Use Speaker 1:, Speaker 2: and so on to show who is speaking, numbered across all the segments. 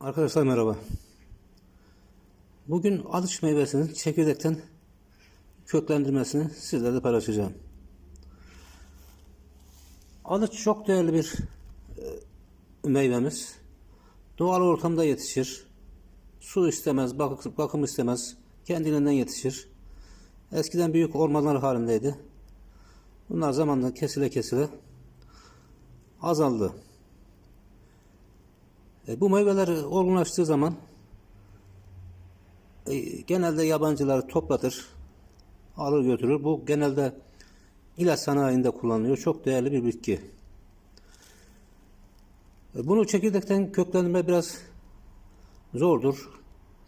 Speaker 1: Arkadaşlar merhaba. Bugün alıç meyvesinin çekirdekten köklendirmesini sizlerle paylaşacağım. Alıç çok değerli bir e, meyvemiz. Doğal ortamda yetişir. Su istemez, bak- bakım istemez. Kendiliğinden yetişir. Eskiden büyük ormanlar halindeydi. Bunlar zamanla kesile kesile azaldı. E, bu meyveler olgunlaştığı zaman e, genelde yabancılar toplatır, alır götürür. Bu genelde ilaç sanayinde kullanılıyor. Çok değerli bir bitki. E, bunu çekirdekten köklendirme biraz zordur.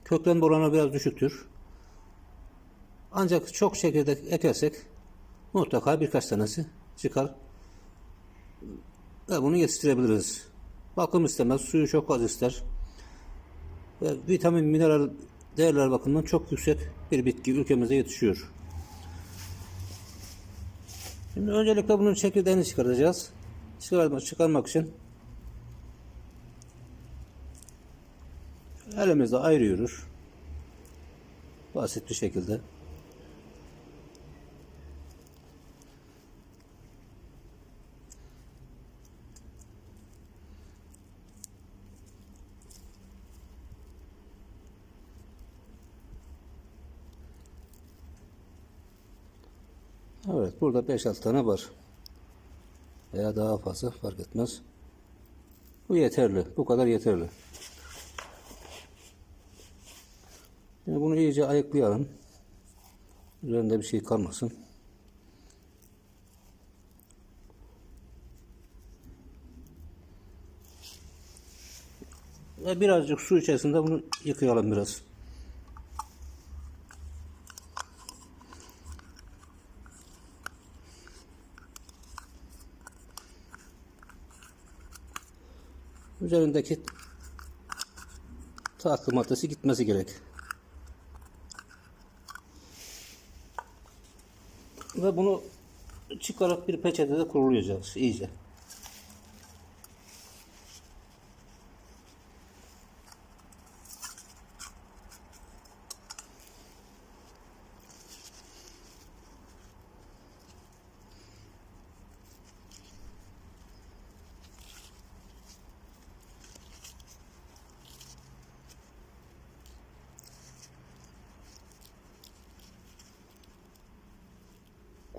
Speaker 1: Köklenme oranı biraz düşüktür. Ancak çok çekirdek ekersek mutlaka birkaç tanesi çıkar ve bunu yetiştirebiliriz. Bakım istemez, suyu çok az ister. Ve vitamin, mineral değerler bakımından çok yüksek bir bitki ülkemizde yetişiyor. Şimdi öncelikle bunun çekirdeğini çıkaracağız. Çıkarmak, çıkarmak için elimizde ayırıyoruz. Basit bir şekilde. Evet burada 5-6 tane var. Veya daha fazla fark etmez. Bu yeterli. Bu kadar yeterli. Şimdi bunu iyice ayıklayalım. Üzerinde bir şey kalmasın. Ve birazcık su içerisinde bunu yıkayalım biraz. Üzerindeki tahkım maddesi gitmesi gerek. Ve bunu çıkarıp bir peçetede kurulayacağız iyice.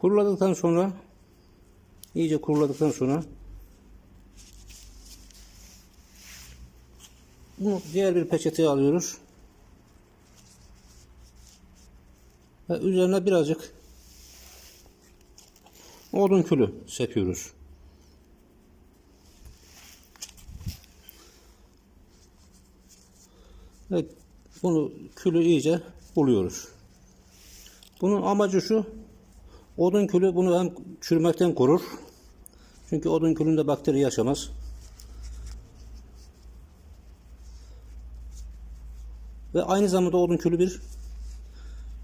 Speaker 1: Kuruladıktan sonra iyice kuruladıktan sonra bunu diğer bir peçeteye alıyoruz. Ve üzerine birazcık odun külü sepiyoruz. Ve bunu külü iyice buluyoruz. Bunun amacı şu Odun külü bunu hem çürümekten korur. Çünkü odun külünde bakteri yaşamaz. Ve aynı zamanda odun külü bir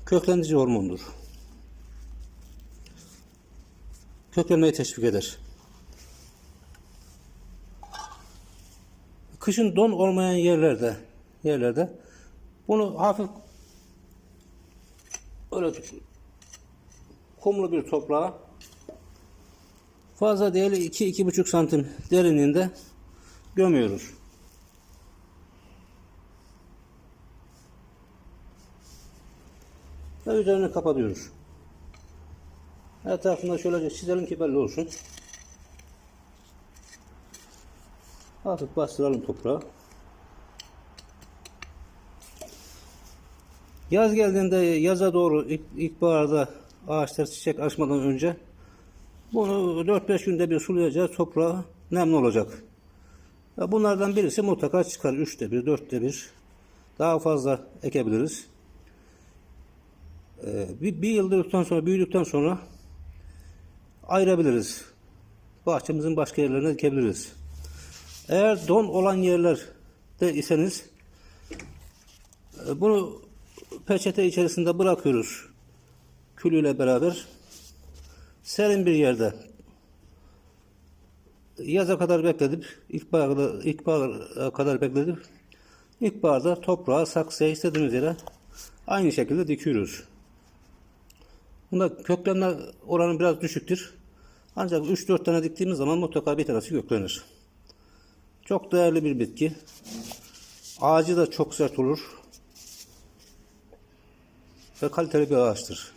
Speaker 1: köklendirici hormondur. Köklenmeyi teşvik eder. Kışın don olmayan yerlerde yerlerde bunu hafif öyle kumlu bir toprağa fazla değil 2-2,5 santim derinliğinde gömüyoruz. Ve üzerini kapatıyoruz. Etrafında şöyle çizelim ki belli olsun. Hafif bastıralım toprağı. Yaz geldiğinde yaza doğru ilk, ilkbaharda ağaçlar çiçek açmadan önce bunu 4-5 günde bir sulayacağız. Toprağı nemli olacak. Bunlardan birisi mutlaka çıkar. 3'te 1, 4'te 1. Daha fazla ekebiliriz. Ee, bir, bir yıldıktan sonra, büyüdükten sonra ayırabiliriz. Bahçemizin başka yerlerine dikebiliriz. Eğer don olan yerlerde iseniz e, bunu peçete içerisinde bırakıyoruz külüyle beraber serin bir yerde yaza kadar bekledip ilkbahara kadar, ilkbahara kadar bekledip İlkbaharda toprağa, saksıya istediğimiz yere aynı şekilde dikiyoruz. Bunda köklenme oranı biraz düşüktür. Ancak 3-4 tane diktiğimiz zaman mutlaka bir tanesi köklenir. Çok değerli bir bitki. Ağacı da çok sert olur. Ve kaliteli bir ağaçtır.